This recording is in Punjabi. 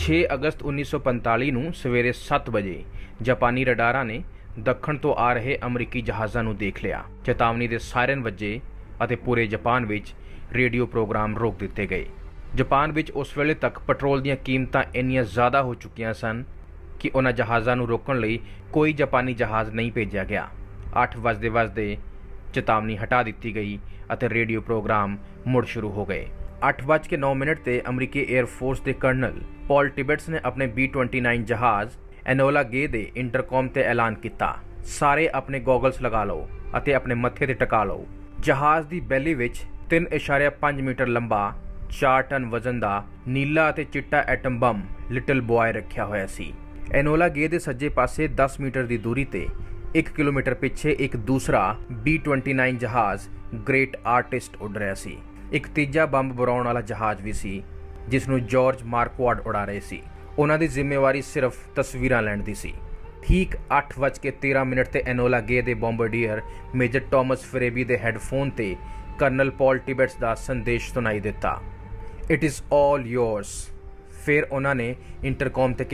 6 ਅਗਸਤ 1945 ਨੂੰ ਸਵੇਰੇ 7 ਵਜੇ ਜਾਪਾਨੀ ਰਡਾਰਾਂ ਨੇ ਦੱਖਣ ਤੋਂ ਆ ਰਹੇ ਅਮਰੀਕੀ ਜਹਾਜ਼ਾਂ ਨੂੰ ਦੇਖ ਲਿਆ। ਚੇਤਾਵਨੀ ਦੇ ਸਾਇਰਨ ਵੱਜੇ ਅਤੇ ਪੂਰੇ ਜਾਪਾਨ ਵਿੱਚ ਰੇਡੀਓ ਪ੍ਰੋਗਰਾਮ ਰੋਕ ਦਿੱਤੇ ਗਏ। ਜਾਪਾਨ ਵਿੱਚ ਉਸ ਵੇਲੇ ਤੱਕ ਪੈਟਰੋਲ ਦੀਆਂ ਕੀਮਤਾਂ ਇੰਨੀਆਂ ਜ਼ਿਆਦਾ ਹੋ ਚੁੱਕੀਆਂ ਸਨ ਕਿ ਉਹਨਾਂ ਜਹਾਜ਼ਾਂ ਨੂੰ ਰੋਕਣ ਲਈ ਕੋਈ ਜਾਪਾਨੀ ਜਹਾਜ਼ ਨਹੀਂ ਭੇਜਿਆ ਗਿਆ। 8 ਵਜਦੇ ਵਜਦੇ ਚੇਤਾਵਨੀ ਹਟਾ ਦਿੱਤੀ ਗਈ ਅਤੇ ਰੇਡੀਓ ਪ੍ਰੋਗਰਾਮ ਮੁੜ ਸ਼ੁਰੂ ਹੋ ਗਏ। 8:09 ਮਿੰਟ ਤੇ ਅਮਰੀਕੀ 에ਅਰ ਫੋਰਸ ਦੇ ਕਰਨਲ ਪਾਲ ਟਿਬਟਸ ਨੇ ਆਪਣੇ B-29 ਜਹਾਜ਼ ਐਨੋਲਾ ਗੇ ਦੇ ਇੰਟਰਕਮ ਤੇ ਐਲਾਨ ਕੀਤਾ। ਸਾਰੇ ਆਪਣੇ ਗੋਗਲਸ ਲਗਾ ਲਓ ਅਤੇ ਆਪਣੇ ਮੱਥੇ ਤੇ ਟਿਕਾ ਲਓ। ਜਹਾਜ਼ ਦੀ ਬੈਲੀ ਵਿੱਚ 3.5 ਮੀਟਰ ਲੰਬਾ 4 ਟਨ ਵਜ਼ਨ ਦਾ ਨੀਲਾ ਅਤੇ ਚਿੱਟਾ ਐਟਮ ਬੰਬ ਲਿਟਲ ਬॉय ਰੱਖਿਆ ਹੋਇਆ ਸੀ। ਐਨੋਲਾ ਗੇ ਦੇ ਸੱਜੇ ਪਾਸੇ 10 ਮੀਟਰ ਦੀ ਦੂਰੀ ਤੇ 1 ਕਿਲੋਮੀਟਰ ਪਿੱਛੇ ਇੱਕ ਦੂਸਰਾ B-29 ਜਹਾਜ਼ ਗ੍ਰੇਟ ਆਰਟਿਸਟ ਉੱਡ ਰਿਹਾ ਸੀ। ਇੱਕ ਤੀਜਾ ਬੰਬ ਬਰਾਉਣ ਵਾਲਾ ਜਹਾਜ਼ ਵੀ ਸੀ ਜਿਸ ਨੂੰ ਜਾਰਜ ਮਾਰਕਵਾਰਡ ਉਡਾ ਰਹੇ ਸੀ। ਉਹਨਾਂ ਦੀ ਜ਼ਿੰਮੇਵਾਰੀ ਸਿਰਫ ਤਸਵੀਰਾਂ ਲੈਣ ਦੀ ਸੀ। ਠੀਕ 8:13 ਮਿੰਟ ਤੇ ਐਨੋਲਾ ਗੇ ਦੇ ਬੰਬਰਡੀਅਰ ਮੇਜਰ ਟਾਮਸ ਫਰੇਬੀ ਦੇ ਹੈੱਡਫੋਨ ਤੇ ਕਰਨਲ ਪਾਲ ਟਿਬਟਸ ਦਾ ਸੰਦੇਸ਼ ਸੁਣਾਈ ਦਿੱਤਾ। It is all yours. ਫਿਰ ਉਹਨਾਂ ਨੇ ਇੰਟਰਕਮ ਤੇ